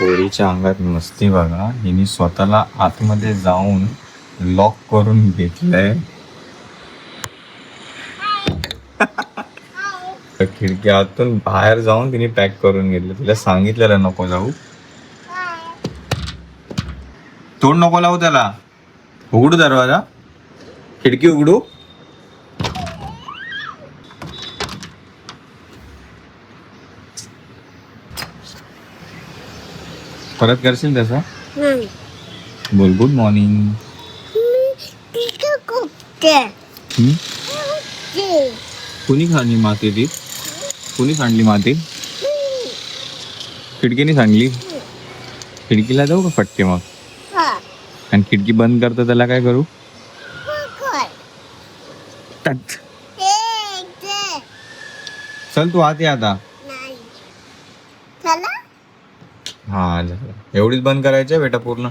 पोरीच्या अंगात मस्ती बघा. हिने स्वतःला आतमध्ये जाऊन लॉक करून घेतलंय. तर खिडक्यातून बाहेर जाऊन तिने पॅक करून घेतलं. तिला सांगितलेलं नको जाऊ. तोंड नको लावू त्याला. उघडू दरवाजा. खिडकी उघडू. परत करशील तसं? नाही बोल गुड मॉर्निंग तिथं कुठे? ते कुणी सांडली माती ती? कुणी सांडली माती? खिडकीने सांडली? खिडकीला जाऊ का फटके मग? हा. आणि खिडकी बंद करतो त्याला काय करू? ते चल तू आत ये आता नाही चला हा झालं एवढीच बंद करायची आहे बेटा पूर्ण.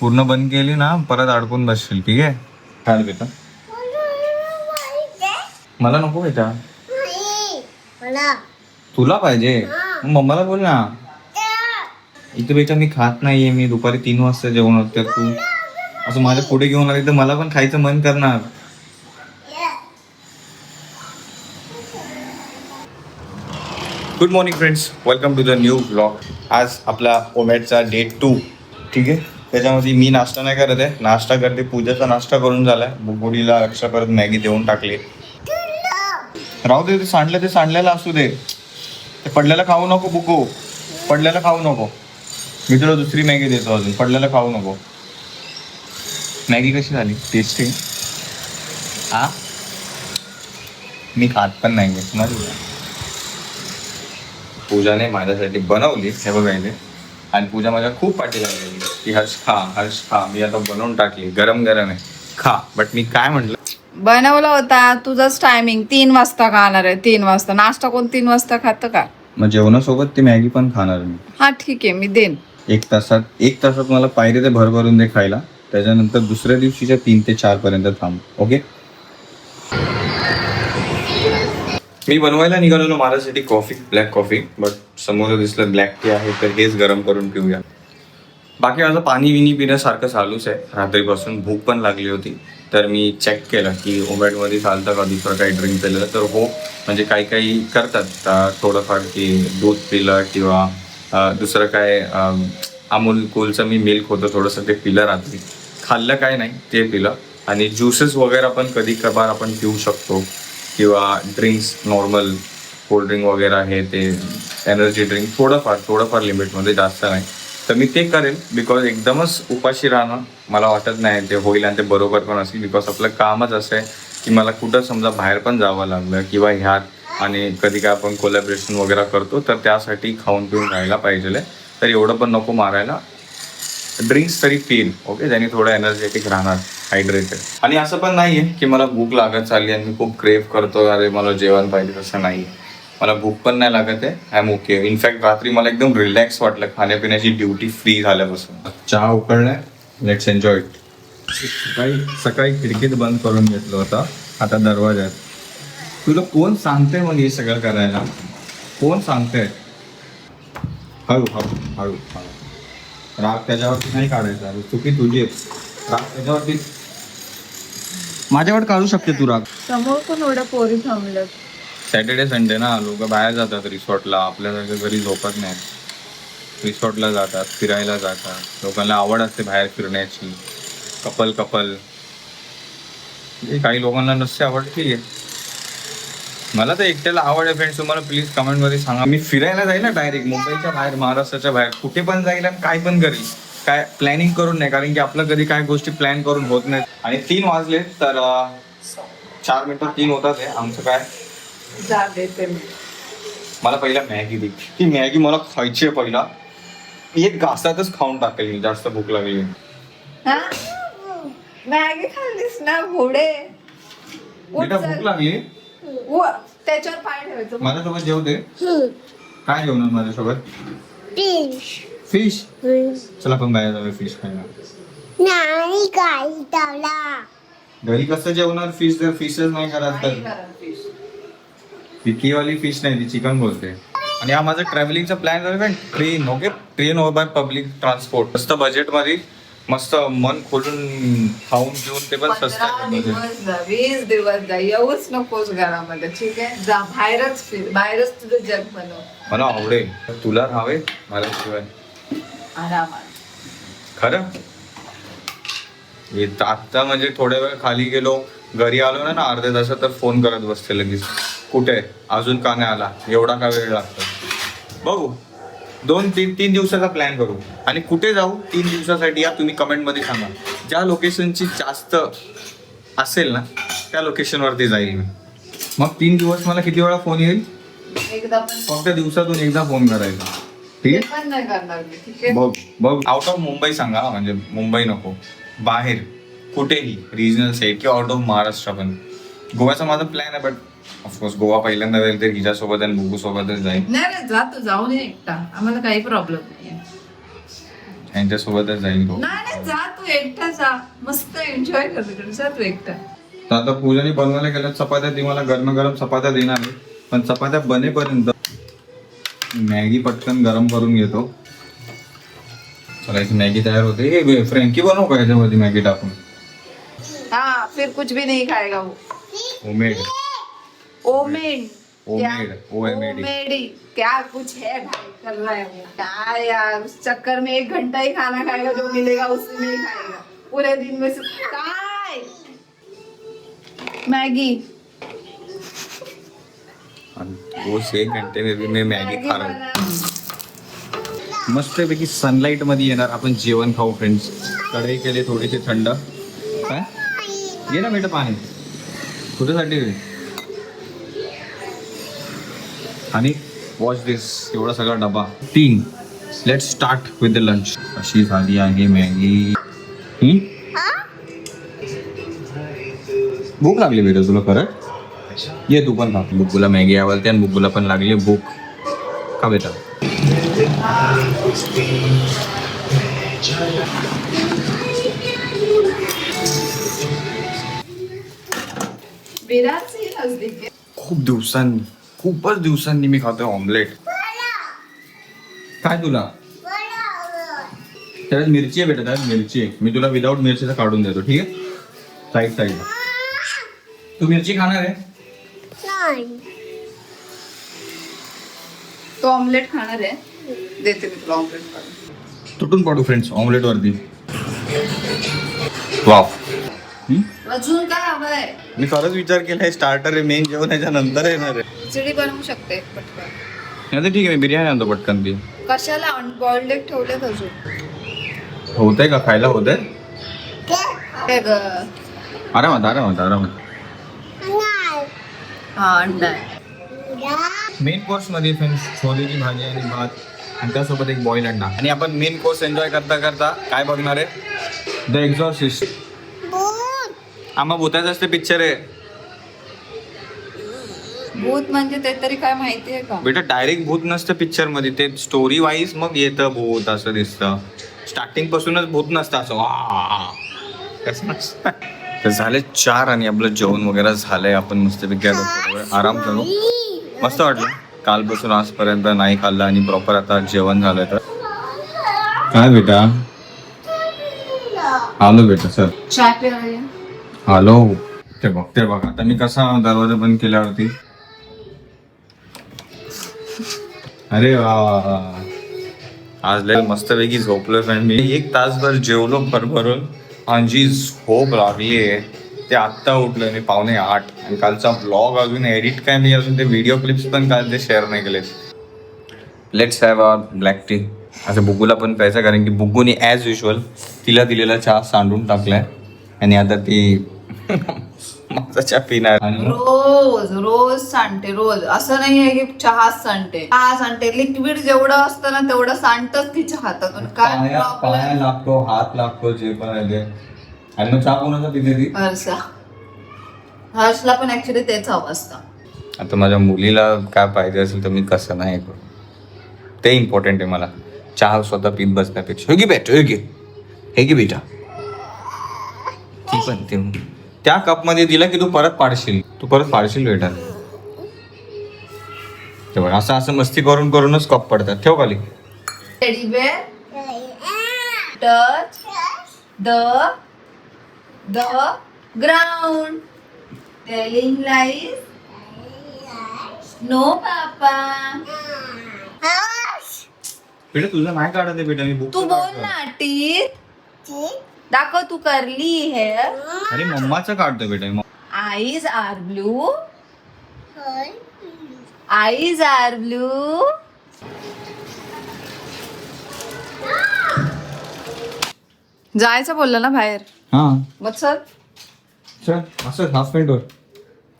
पूर्ण बंद केली ना परत अडकून बसशील ठीक आहे? काय बेटा. मला नको बेटा. नाही मला तुला पाहिजे. मम्माला बोल ना. इथे बेटा मी खात नाहीये मी दुपारी तीन वाजता जेवण तर तू असं माझ्या पुढे घेऊन आली तर मला पण खायचं मन करणार. Good morning friends welcome to the new blog आज आपला ओमॅटचा डे टू ठीक आहे? त्याच्यामध्ये मी नाश्ता नाही करत आहे. नाश्ता करते. पूजाचा नाश्ता करून झालाय. बुगुडीला एक्स्ट्रा परत मॅगी देऊन टाकली. राहू दे ते सांडलं ते सांडलेलं असू दे. ते पडलेलं खाऊ नको बुको. पडलेलं खाऊ नको. मी तुला दुसरी मॅगी देतो अजून. पडलेलं खाऊ नको. मॅगी कशी झाली? टेस्टी हा मी खात पण नाही आहे पूजाने माझ्यासाठी बनवली हे बघा इथे. आणि पूजा माझ्या खूप पाठी लागलेली. की हर्ष खा हर्ष खा. मी आता बनवून टाकली. गरम गरम आहे. खा. बट मी काय म्हटलं? बनवला होता. तुझंच टायमिंग तीन वाजता खाणार आहे. तीन वाजता. नाश्ता कोण तीन वाजता खातं का? मग जेवणासोबत ती मॅगी पण खाणार मी. हा ठीक आहे. मी देईन. एक तासात एक तासात मला पायरी ते भर भरून दे खायला. त्याच्यानंतर दुसऱ्या दिवशीच्या तीन ते चार पर्यंत थांब. ओके मी बनवायला निघालेलो माझ्यासाठी कॉफी ब्लॅक कॉफी बट समोर दिसलं ब्लॅक टी आहे तर हेच गरम करून पिऊया. बाकी माझं पाणी विनी पिण्यासारखं चालूच आहे. रात्रीपासून भूक पण लागली होती. तर मी चेक केलं की ओमॅटमध्ये चालतं का? दुसरं काही ड्रिंक पिलं तर हो म्हणजे काही काही करतात. थोडंफार की दूध पिलं किंवा दुसरं काय अमूल कूलचं मी मिल्क होतं थोडंसं ते पिलं रात्री. खाल्लं काय नाही ते पिलं. आणि ज्युसेस वगैरे पण कधी कभार आपण पिऊ शकतो. किंवा ड्रिंक्स नॉर्मल कोल्ड्रिंक वगैरे आहे ते एनर्जी ड्रिंक थोडंफार थोडंफार लिमिटमध्ये जास्त नाही. तर मी ते करेन बिकॉज एकदमच उपाशी राहणं मला वाटत नाही ते होईल आणि ते बरोबर पण असेल बिकॉज आपलं कामच असं आहे की मला कुठं समजा बाहेर पण जावं लागलं किंवा ह्यात आणि कधी काय आपण कोलॅबरेशन वगैरे करतो तर त्यासाठी खाऊन पिऊन राहायला पाहिजे. तर एवढं पण नको मारायला. ड्रिंक्स तरी पिल ओके ज्याने थोडं एनर्जेटिक राहणार. हायड्रेटेड आणि असं पण नाहीये की मला भूक लागत चालली आणि मी खूप क्रेव करतो अरे मला जेवण पाहिजे तसं नाही मला भूक पण नाही लागत आहे आय एम ओके इनफॅक्ट रात्री मला एकदम रिलॅक्स वाटलं खाण्यापिण्याची ड्युटी फ्री झाल्यापासून. चहा उकळलाय लेट्स एन्जॉय इट सकाळी सकाळी खिडकीत बंद करून घेतलं होतं आता दरवाज्यात तुला कोण सांगते मग हे सगळं करायला? कोण सांगते हळू हळू हळू हळू. राग त्याच्यावरती नाही काढायचा चुकी तुझी आहे. राग त्याच्यावरती माझ्यावर काढू शकते तू राग. समोर पण एवढ्या पोरी थांबल्यात. सॅटर्डे संडे ना लोक बाहेर जातात रिसॉर्टला. आपल्यासारख्या घरी झोपत नाहीत. रिसॉर्टला जातात फिरायला जातात. लोकांना आवड असते बाहेर फिरण्याची. Couple couple. म्हणजे काही लोकांना नसते आवड ठीक आहे मला तर एकट्याला आवड आहे फ्रेंड्स तुम्हाला प्लीज कमेंटमध्ये सांगा. मी फिरायला जाईल ना डायरेक्ट मुंबईच्या बाहेर महाराष्ट्राच्या बाहेर. कुठे पण जाईल आणि काय पण करेल काय प्लॅनिंग करून नाही कारण की आपलं कधी काय गोष्टी प्लॅन करून होत नाही आणि तीन वाजले तर चार मिनिटं तीन होतात आहे आमचं काय? मला पहिला मॅगी दे. ती मॅगी मला खायची आहे पहिला. एक घासातच खाऊन टाकेल जास्त भूक लागली. हा? मॅगी खाल्लीस ना घोडे बेटा. भूक लागली. त्याच्यावर पाय ठेवायचं. माझ्यासोबत जेवते काय जेवणार माझ्यासोबत? फिश चला आपण बाहेर जाऊया फिश खायला. नाही काही तवला. घरी कसं जेवणार फिश जर फिशच नाही करत तर. ती वाली फिश नाही ती चिकन बोलते. आणि हा माझा ट्रॅव्हलिंगचा प्लॅन झाला पण train okay train or by public transport मस्त बजेटमध्ये मस्त मन खोलून खाऊन घेऊन ते पण स्वस्त पंधरा. दिवस जा वीस दिवस जा. येऊच नकोस घरामध्ये ठीक आहे? जा बाहेरच फिर. बाहेरच तुझं जग बनव. मला आवडेल. तुला राहावे मला शिवाय. आरामात. खरं? आत्ता म्हणजे थोड्या वेळ खाली गेलो घरी आलो ना ना अर्ध्या तासात तर फोन करत बसते लगेच. कुठे? अजून का नाही आला? एवढा का वेळ लागतो? बघू. दोन तीन तीन दिवसाचा प्लॅन करू. आणि कुठे जाऊ? तीन दिवसासाठी या तुम्ही कमेंटमध्ये सांगा. ज्या लोकेशनची जास्त असेल ना त्या लोकेशनवरती जाईल मी. मग तीन दिवस मला किती वेळा फोन येईल? एकदा फक्त दिवसातून एकदा फोन करायचा. ठीक आहे? पण नाही करणार मी ठीक आहे. बघ बघ आउट ऑफ मुंबई सांगा हा, म्हणजे मुंबई नको. बाहेर कुठेही रिजनल साईड किंवा आउट ऑफ महाराष्ट्र पण. गोव्याचा माझा प्लॅन आहे बट ऑफकोर्स गोवा पहिल्यांदा जाईल तर हिच्यासोबत आणि बुगू सोबतच जाईल. नाही नाही जा तू जाऊ नये एकटा. आम्हाला काही प्रॉब्लेम नाही यांच्यासोबतच जाईल नाही जा तू एकटा जा. मस्त एन्जॉय कर तिकडे. जा तू एकटा. तर आता पूजाने बनवायला गेल्या चपात्या ती मला गरम गरम चपात्या देणार आहे. पण चपात्या बनेपर्यंत मॅगी पटकन गरम करून घेतो चला इथे मॅगी तयार होते हे। फ्रँकी बनवू का याच्यामध्ये मॅगी टाकून हाँ फिर कुछ भी नहीं खाएगा वो। ओमेड ओमेड ओएमएडी ओमेडी क्या कुछ है भाई? कर रहा है वो। क्या यार उस चक्कर में एक घंटा ही खाना खाएगा जो मिलेगा उसी में ही खाएगा। पूरे दिन में से काय? मैगी। वो एक घंटे में भी मैं मैगी खा रहा हूँ. मस्तपैकी सनलाईटमध्ये येणार आपण जेवण खाऊ फ्रेंड्स कढई केले थोडीशी थंड. काय? घे ना बेटा पाणी. कुठेसाठी आणि वॉच दिस एवढा सगळा डबा. तीन. Let start with the lunch अशी झाली आहे मॅगी. हम्म? भूक लागली बेटा तुला खरं? ये तू पण खा बुग्गूला मॅगी आवडते आणि बुग्गूला पण लागली भूक का बेटा। खूप दिवसांनी खूपच दिवसांनी मी खातोय ऑमलेट काय तुला? त्याच्यात मिरची आहे बेटा त्यात मिरची आहे मी तुला विदाऊट मिरचीचा काढून देतो ठीक आहे साईड साईड तू मिरची खाणार आहे नाही. तो ऑमलेट खाणार आहे. देते मी तुला ऑमलेट काढून तुटून पडू फ्रेंड्स ऑमलेट वरती. वाव अजून काय हवंय? मी खरंच विचार केलाय स्टार्टर आहे मेन जेवण याच्या नंतर येणार आहे. खिचडी बनवू शकते पटकन. नाही तर ठीक आहे मी बिर्याणी आणतो पटकन ती. कशाला? बॉइल्ड एग ठेवलेत अजून. होतंय का? खायला होतंय? काय ग. आरामात आरामात आरामात. हा अंडा आहे. मेन कोर्समध्ये फ्रेंड्स छोलेची भाजी आणि भात आणि त्यासोबत एक बॉईल अंडा. आणि आपण मेन कोर्स एन्जॉय करता करता काय बघणार आहे? द एक्झॉर्सिस्ट भूत आम्हा भूताचं असते पिक्चर आहे. भूत म्हणजे ते तरी काय माहिती आहे का? बेटा डायरेक्ट भूत नसतं पिक्चरमध्ये. ते स्टोरी वाईज मग येतं भूत असं दिसतं. स्टार्टिंग पासूनच भूत नसतं असं. वा! कसं नसतं तर झाले चार आणि आपलं जेवण वगैरे झालंय. आपण मस्तपैकी थोडा वेळ आराम करू. मस्त वाटलं. कालपासून आजपर्यंत नाही खाल्लं आणि प्रॉपर आता जेवण झालंय तर. काय बेटा? आलो बेटा सर हॅलो ते बघ ते बघ. आता मी कसा दरवाजा बंद केल्यावरती? अरे वा. आज लय मस्तपैकी झोपलोय फ्रेंड मी एक तासभर जेवलो भरभरून. जी झोप आहे. ते आत्ता उठलं मी पावणे आठ. आणि कालचा ब्लॉग अजून एडिट काय नाही अजून ते व्हिडिओ क्लिप्स पण काल ते शेअर नाही केले let's have our black tea असं बुगूला पण प्यायचं कारण की बुग्गूने ॲज युजल तिला दिलेला चहा सांडून टाकलाय. आणि आता ती चहा पिणार. रोज रोज सांडते रोज. असं नाही आहे की चहाच सांडते. चहा सांडते. लिक्विड जेवढं असतं ना तेवढं सांडतच तिच्या हातातून काय पाया पाया प्रॉब्लेम लागतो हात लागतो जे पण आहे ते. आणि मग चहा कोणाचा पिते ती? हर्षा. हर्षला पण ऍक्च्युली तेच हवं असतं. आता माझ्या मुलीला काय पाहिजे असेल तर मी कसं नाही करू. ते इम्पॉर्टंट आहे मला. चहा स्वतः पित बसण्यापेक्षा. हे घे बेटा हे घे. हे घे बेटा. ती पण ते त्या कपमध्ये दिला की तू परत पाडशील. तू परत पाडशील बेटा ते बघ असं असं मस्ती करून करूनच कप पडतात. ठेव खाली. Teddy bear touch the the ground telling lies no papa बेटा तुझं नाही काढत आहे बेटा मी बुक तू बोल ना टीथ दाखव तू करली हेअर अरे मम्माचं काढतोय बेटा. Eyes are blue eyes are blue जायचं बोललं ना बाहेर. हा. मग चल. चल असं हाफ पॅन्टवर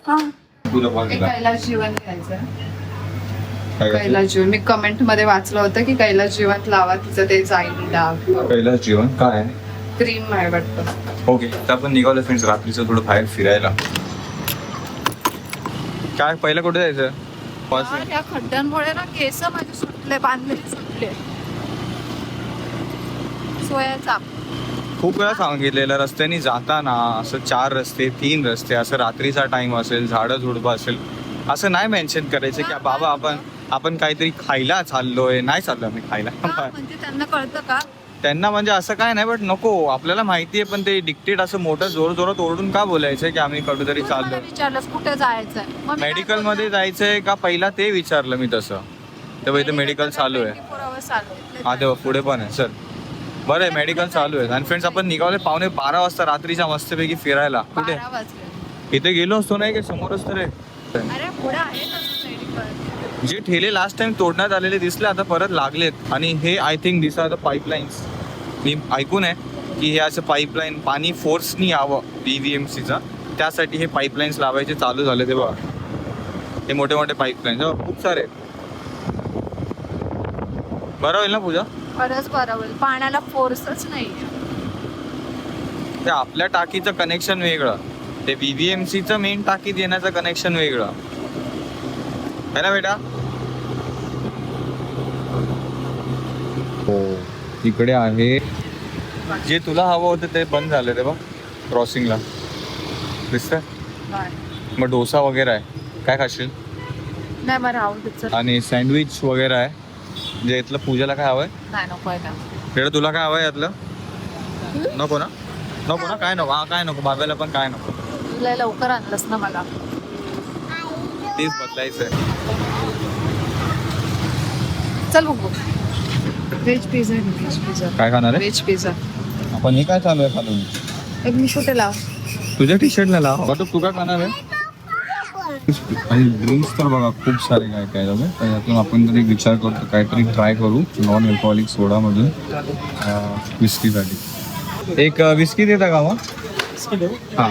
हा. तुला बॉल एक दिला कैलास जीवन घ्यायचं. काय करायचं? कैलास जीवन. मी कमेंटमध्ये वाचलं होतं की कैलास जीवन लावा तिचं ते जाईल डाग. कैलास जीवन काय? आहे क्रीम आहे वाटतं. ओके तर आपण निघालो फ्रेंड्स रात्रीचं थोडं बाहेर फिरायला. काय पहिलं कुठे जायचं? या खड्ड्यांमुळे ना केस माझे सुटले बांधलेले सुटले. सोयाचा. खूप वेळा सांगितलेलं रस्त्याने जाताना असं चार रस्ते तीन रस्ते असं रात्रीचा टाइम असेल झाडं झुडपं असेल असं नाही मेन्शन करायचं की बाबा आपण आपण काहीतरी खायला चाललोय. नाही चाललो मी खायला. म्हणजे त्यांना कळतं का? त्यांना म्हणजे असं काय नाही बट नको. आपल्याला माहिती आहे पण ते डिक्टेट असं मोठं जोर जोरात ओरडून का बोलायचं की आम्ही कुठेतरी चाललो विचारलंस कुठे जायचंय? मेडिकल? मध्ये जायचंय का? पहिला ते विचारलं मी तसं. तेव्हा इथे मेडिकल चालू आहे. 24 hours चालू आहे. हा तेव्हा पुढे पण आहे. सर बरं आहे मेडिकल चालू आहे. आणि फ्रेंड्स आपण निघाले पावणे बारा वाजता रात्रीच्या मस्तपैकी फिरायला. कुठे? इथे गेलो असतो नाही की समोरच तर आहे जे ठेले लास्ट टाइम तोडण्यात आलेले दिसले आता परत लागलेत. आणि हे I think this are the pipelines मी ऐकून आहे की हे असं पाईपलाईन पाणी फोर्सनी यावं बी व्ही एम सीचा त्यासाठी हे पाईपलाईन्स लावायचे चालू झाले ते बघा. हे मोठे मोठे पाईपलाईन्स खूप सारे. बरं होईल ना पूजा? खरंच बरं होईल. पाण्याला फोर्सच नाही ते आपल्या टाकीचं कनेक्शन वेगळं. ते बी व्ही एम सीचं मेन टाकीत येण्याचं कनेक्शन वेगळं. है ना बेटा? हो इकडे आहे. जे तुला हवं होतं ते बंद झालं ते बघ क्रॉसिंगला दिसतंय? मग डोसा वगैरे आहे. काय खाशील? नाही. आणि सँडविच वगैरे आहे. जे इथलं पूजाला काय हवंय? नाही नको आहे का? बेटा तुला काय हवंय यातलं? नको ना? नको ना? काय नको? हा काय नको? बाबाला पण काय नको? तुला लवकर आणलंस ना मला. तेच बदलायचं आहे चल बघू. व्हेज पिझ्झा व्हेज पिझ्झा काय खाणार आहे? व्हेज पिझ्झा आपण हे काय चालू आहे खालून? एक मी कुठे लाव. तुझ्या टी शर्टला लाव. वाटप तू काय खाणार आहे? आणि ड्रिंक्स तर बघा खूप सारे काय काय झालं. तर यातून आपण तरी विचार करतो काहीतरी ट्राय करू. नॉन अल्कोहोलिक सोडामधून विस्कीसाठी एक विस्की देता का मग? हां.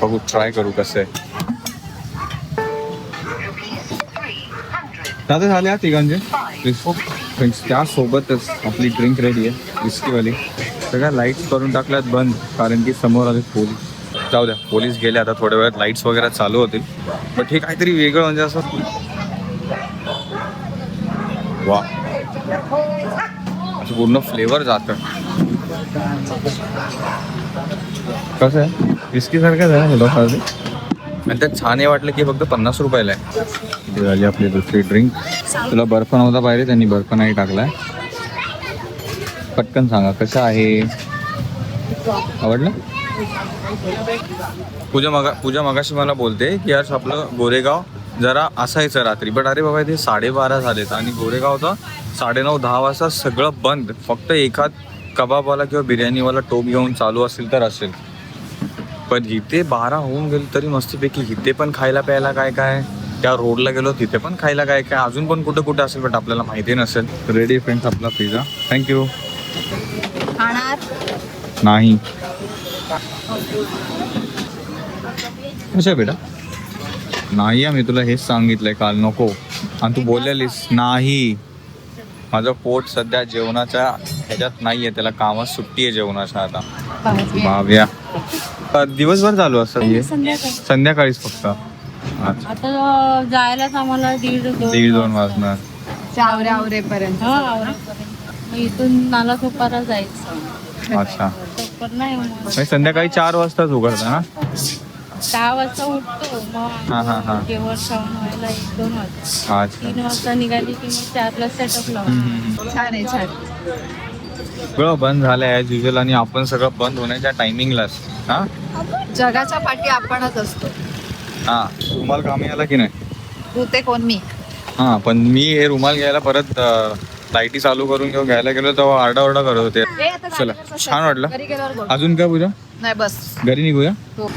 बघू ट्राय करू कसं आहे. दादा झाले हा तिघांचे? फ्रेंड्स त्यासोबतच आपली ड्रिंक रेडी आहे विस्कीवाली सगळ्या लाईट्स करून टाकल्यात बंद कारण की समोर आले पोलीस जाऊ द्या पोलीस गेले आता थोड्या वेळात लाईट्स वगैरे चालू होतील. बट हे काहीतरी वेगळं म्हणजे असं वा. असं पूर्ण फ्लेवर जातं. कसं आहे? विस्की सारखंच आहे ना त्यात छान हे वाटलं की फक्त पन्नास रुपयाला आहे. झाली आपली दुसरी ड्रिंक तुला बर्फ नव्हता पाहिजे त्यांनी बर्फ नाही टाकलाय. पटकन सांगा कसं आहे? आवडलं? पूजा मगा पूजा मगाशी मला बोलते की यार आपलं गोरेगाव जरा असायचं रात्री. बट अरे बाबा ते साडेबारा झालेत आणि गोरेगाव तर साडेनऊ दहा वाजता सगळं बंद. फक्त एखाद कबाबवाला किंवा बिर्याणीवाला टोप घेऊन चालू असेल तर असेल. पण इथे बारा होऊन गेले तरी मस्तपैकी इथे पण खायला प्यायला काय काय? त्या रोडला गेलो तिथे पण खायला काय काय? अजून पण कुठं कुठं असेल बट आपल्याला माहिती नसेल. रेडी फ्रेंड्स आपला पिझ्झा थँक्यू खाणार? नाही. कसं आहे बेटा? नाही मी तुला हेच सांगितलंय काल. नको. आणि तू बोललेलीस नाही. माझं पोट सध्या जेवणाच्या ह्याच्यात नाहीये त्याला कामात सुट्टी आहे जेवणाच्या आता. भाव्या दिवसभर चालू असतं हे संध्याकाळीच फक्त. अच्छा. आता जायलाच आम्हाला दीड दोन दीड दोन वाजणार. चावरे आवरेपर्यंत. हा मग इथून नाला सोपारा जायचं. अच्छा. सोपर नाही मग म्हणजे संध्याकाळी चार वाजताच उघडतं ना? दहा वाजता उठतो हा, हा, हा. मग जेवण खाऊन व्हायला एक दोन वाजता. अच्छा. तीन वाजता निघाली की मग चारला सेटअप लावतो. छान आहे छान. सगळं बंद झालंय ॲज युजल आणि आपण सगळं बंद होण्याच्या टायमिंगलाच हा? जगाच्या पाठी आपणच असतो. हा रुमाल कामी आला की नाही? तू ते कोण मी? हा पण मी हे रुमाल घ्यायला परत लाईटी चालू करून घेऊन घ्यायला गेलो तेव्हा आरडाओरडा करत होते. आता चला. छान वाटलं. घरी गेल्यावर बोल. अजून काय पूजा? नाही बस. घरी निघूया? हो.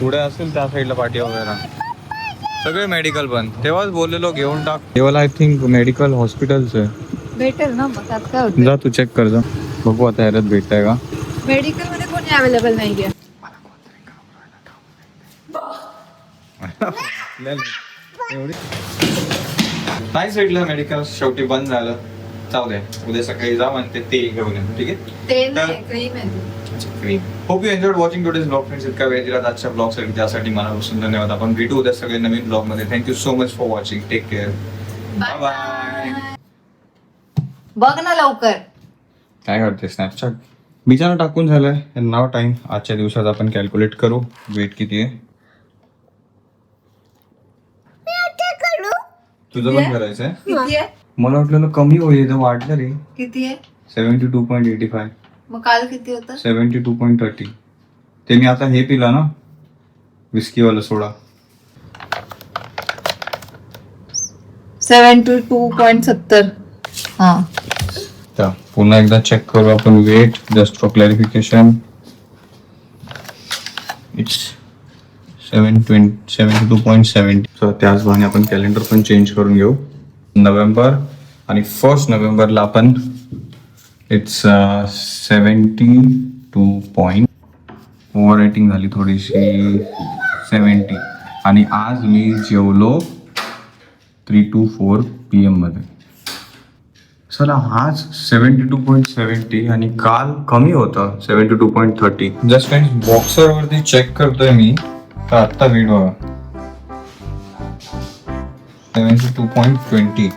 पुढे असेल त्या साईडला पाठी वगैरे. सगळे मेडिकल बंद तेव्हाच बोललेलो घेऊन टाक. तेव्हा आय थिंक मेडिकल हॉस्पिटल्स आहे. भेटेल ना मग त्यात काय होतं जा तू चेक कर जा. बघू आता ह्याच्यात भेटतंय का? मेडिकलमध्ये कोणी अवेलेबल नाहीये. एवढी नाही साईडला मेडिकल शेवटी बंद झालं. जाऊ दे. उद्या सकाळी जा म्हणते ते घेऊन ये. ठीक आहे? ते नाही क्रीम आहे cream hope you enjoyed watching today's blog friends इतका वेळ दिला आजच्या ब्लॉगसाठी. त्यासाठी मनापासून धन्यवाद. आपण भेटू उद्या सगळे नवीन ब्लॉगमध्ये. Thank you so much for watching take care bye bye बघ ना लवकर. काय करते स्नॅपचॅट बिचारा टाकून झालंय. नाव टाइम आजच्या दिवसात आपण कॅल्क्युलेट करू. वेट किती आहे? तुझं पण करायचं आहे? किती आहे? मला वाटलं कमी होईल वाढलं रे. किती आहे? Seventy two point eighty five मग काल किती होतं? Seventy two point thirty. ते मी आता हे पिला ना विस्कीवाला soda. Seven two two point सत्तर. हा. तर पुन्हा एकदा चेक करू आपण wait just for clarification it's seven twenty seventy two point seventy so त्याच बहाने आपण कॅलेंडर पण चेंज करून घेऊ. नोव्हेंबर आणि फर्स्ट नोव्हेंबरला आपण it's seventy two point over writing झाली थोडीशी सेवन्टी आणि आज मी जेवलो थ्री टू फोर पी एममध्ये चला आज सेवन्टी टू पॉईंट सेवन्टी आणि काल कमी होतं seventy two point thirty just friends boxer वरती चेक करतोय मी. तर आत्ता वेट बघा सेवन्टी टू पॉईंट ट्वेंटी